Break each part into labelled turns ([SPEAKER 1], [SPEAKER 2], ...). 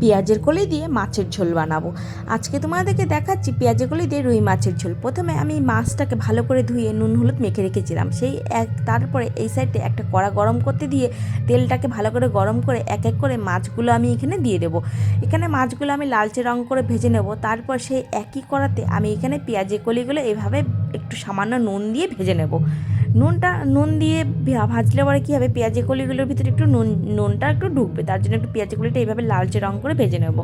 [SPEAKER 1] পেঁয়াজের কলি দিয়ে মাছের ঝোল বানাবো। আজকে তোমাদেরকে দেখাচ্ছি পেঁয়াজের কলি দিয়ে রুই মাছের ঝোল। প্রথমে আমি মাছটাকে ভালো করে ধুয়ে নুন, হলুদ মেখে রেখেছিলাম। সেই এক, তারপরে এই সাইডে একটা কড়া গরম করতে দিয়ে তেলটাকে ভালো করে গরম করে এক এক করে মাছগুলো আমি এখানে দিয়ে দেবো। এখানে মাছগুলো আমি লালচে রং করে ভেজে নেব। তারপর সেই একই কড়াতে আমি এখানে পেঁয়াজের কলিগুলো এভাবে একটু সামান্য নুন দিয়ে ভেজে নেব। নুনটা, নুন দিয়ে ভাজলে পরে কী হবে? পেঁয়াজি কলিগুলোর ভিতরে একটু নুন, নুনটা একটু ঢুকবে। তার জন্য একটু পেঁয়াজি কলিটা এইভাবে লালচে রং করে ভেজে নেব।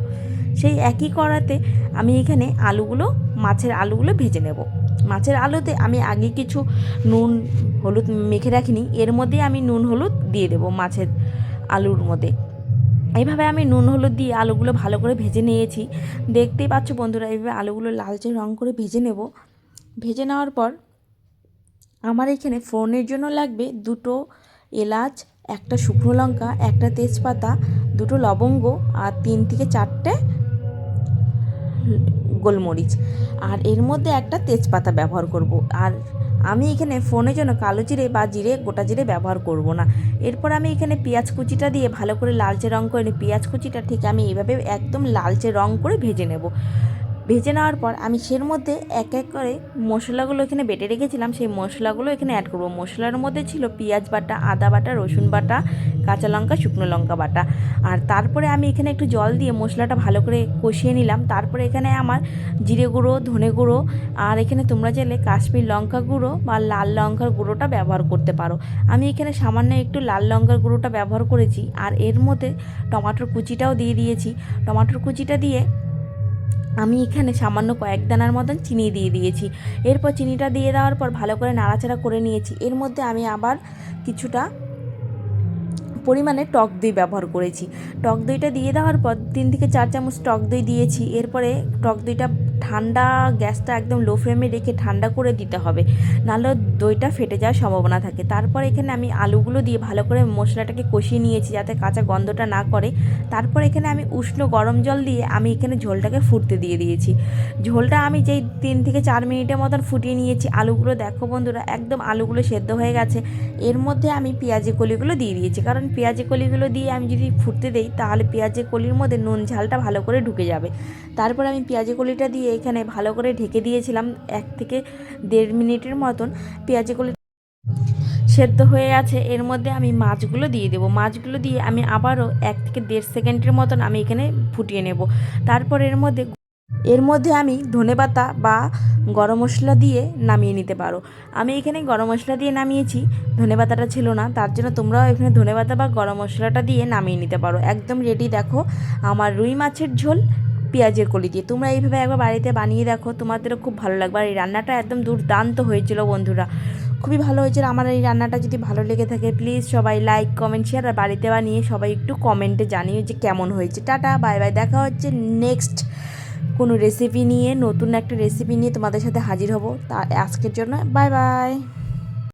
[SPEAKER 1] সেই একই কড়াতে আমি এখানে আলুগুলো, মাছের আলুগুলো ভেজে নেব। মাছের আলুতে আমি আগে কিছু নুন, হলুদ মেখে রাখিনি। এর মধ্যে আমি নুন, হলুদ দিয়ে দেবো মাছের আলুর মধ্যে। এইভাবে আমি নুন, হলুদ দিয়ে আলুগুলো ভালো করে ভেজে নিয়েছি। দেখতেই পাচ্ছ বন্ধুরা, এইভাবে আলুগুলো লালচে রং করে ভেজে নেব। ভেজে নেওয়ার পর আমার এখানে ফোড়নের জন্য লাগবে দুটো এলাচ, একটা শুকনো লঙ্কা, একটা তেজপাতা, দুটো লবঙ্গ আর তিন থেকে চারটে গোলমরিচ। আর এর মধ্যে একটা তেজপাতা ব্যবহার করব। আর আমি এখানে ফোনের জন্য কালো জিরে বা জিরে, গোটা জিরে ব্যবহার করব না। এরপর আমি এখানে পেঁয়াজ কুচিটা দিয়ে ভালো করে লালচে রং করে নিই পেঁয়াজ কুচিটা ঠিক আমি এইভাবে একদম লালচে রং করে ভেজে নেব। ভেজে নেওয়ার পর আমি সের মধ্যে এক এক করে মশলাগুলো এখানে বেটে রেখেছিলাম। সেই মশলাগুলো এখানে অ্যাড করব। মশলার মধ্যে ছিল পেঁয়াজ বাটা, আদা বাটা, রসুন বাটা, কাঁচা লঙ্কা, শুকনো লঙ্কা বাটা। আর তারপরে আমি এখানে একটু জল দিয়ে মশলাটা ভালো করে কষিয়ে নিলাম। তারপরে এখানে আমার জিরে গুঁড়ো, ধনে গুঁড়ো আর এখানে তোমরা চাইলে কাশ্মীর লঙ্কা গুঁড়ো বা লাল লঙ্কার গুঁড়োটা ব্যবহার করতে পারো। আমি এখানে সামান্য একটু লাল লঙ্কার গুঁড়োটা ব্যবহার করেছি। আর এর মধ্যে টমাটোর কুচিটাও দিয়ে দিয়েছি। টমাটোর কুচিটা দিয়ে আমি এখানে সামান্য কয়েক দানার মতন চিনি দিয়ে দিয়েছি। এরপর চিনিটা দিয়ে দেওয়ার পর ভালো করে নাড়াচাড়া করে নিয়েছি। এর মধ্যে আমি আবার কিছুটা পরিমাণে টক দই ব্যবহার করেছি। টক দইটা দিয়ে দেওয়ার পর তিন থেকে চার চামচ টক দই দিয়েছি। এরপরে টক দইটা ঠান্ডা গ্যাসটা একদম লো ফ্লেমে রেখে ঠান্ডা করে দিতে হবে। নাহলে দইটা ফেটে যাওয়ার সম্ভাবনা থাকে। তারপর এখানে আমি আলুগুলো দিয়ে ভালো করে মশলাটাকে কষিয়ে নিয়েছি যাতে কাঁচা গন্ধটা না করে। তারপর এখানে আমি উষ্ণ গরম জল দিয়ে আমি এখানে ঝোলটাকে ফুটতে দিয়ে দিয়েছি। ঝোলটা আমি যেই তিন থেকে চার মিনিটের মতন ফুটিয়ে নিয়েছি। আলুগুলো দেখো বন্ধুরা, একদম আলুগুলো সেদ্ধ হয়ে গেছে। এর মধ্যে আমি পেঁয়াজি কলিগুলো দিয়ে দিয়েছি। কারণ পেঁয়াজি কলিগুলো দিয়ে আমি যদি ফুটতে দেই, তাহলে পেঁয়াজি কলির মধ্যে নুন ঝালটা ভালো করে ঢুকে যাবে। তারপর আমি পেঁয়াজি কলিটা দিয়ে এখানে ভালো করে ঢেকে দিয়েছিলাম এক থেকে দেড় মিনিটের মতন পেঁয়াজি কলি সেদ্ধ হয়ে আছে। এর মধ্যে আমি মাছগুলো দিয়ে দেবো। মাছগুলো দিয়ে আমি আবারও এক থেকে দেড় সেকেন্ডের মতন আমি এখানে ফুটিয়ে নেব। তারপর এর মধ্যে এর মধ্যে আমি ধনেপাতা বা গরম মশলা দিয়ে নামিয়ে নিতে পারো। আমি এখানে গরম মশলা দিয়ে নামিয়েছি ধনেপাতাটা ছিল না, তার জন্য তোমরাও এখানে ধনেপাতা বা গরম মশলাটা দিয়ে নামিয়ে নিতে পারো। একদম রেডি দেখো, আমার রুই মাছের ঝোল পেঁয়াজের কলি দিয়ে তোমরা এইভাবে একবার বাড়িতে বানিয়ে দেখো, তোমাদেরও খুব ভালো লাগবে। আর এই রান্নাটা একদম দুর্দান্ত হয়েছিল বন্ধুরা। খুবই ভালো হয়েছিল। আমার এই রান্নাটা যদি ভালো লেগে থাকে প্লিজ সবাই লাইক কমেন্ট শেয়ার আর বাড়িতে বানিয়ে সবাই একটু কমেন্টে জানিয়ে যে কেমন হয়েছে। টাটা বাই বাই দেখা হচ্ছে নেক্সট কোনো রেসিপি নিয়ে, নতুন একটা রেসিপি নিয়ে তোমাদের সাথে হাজির হব। তা, আজকের জন্য বাই বাই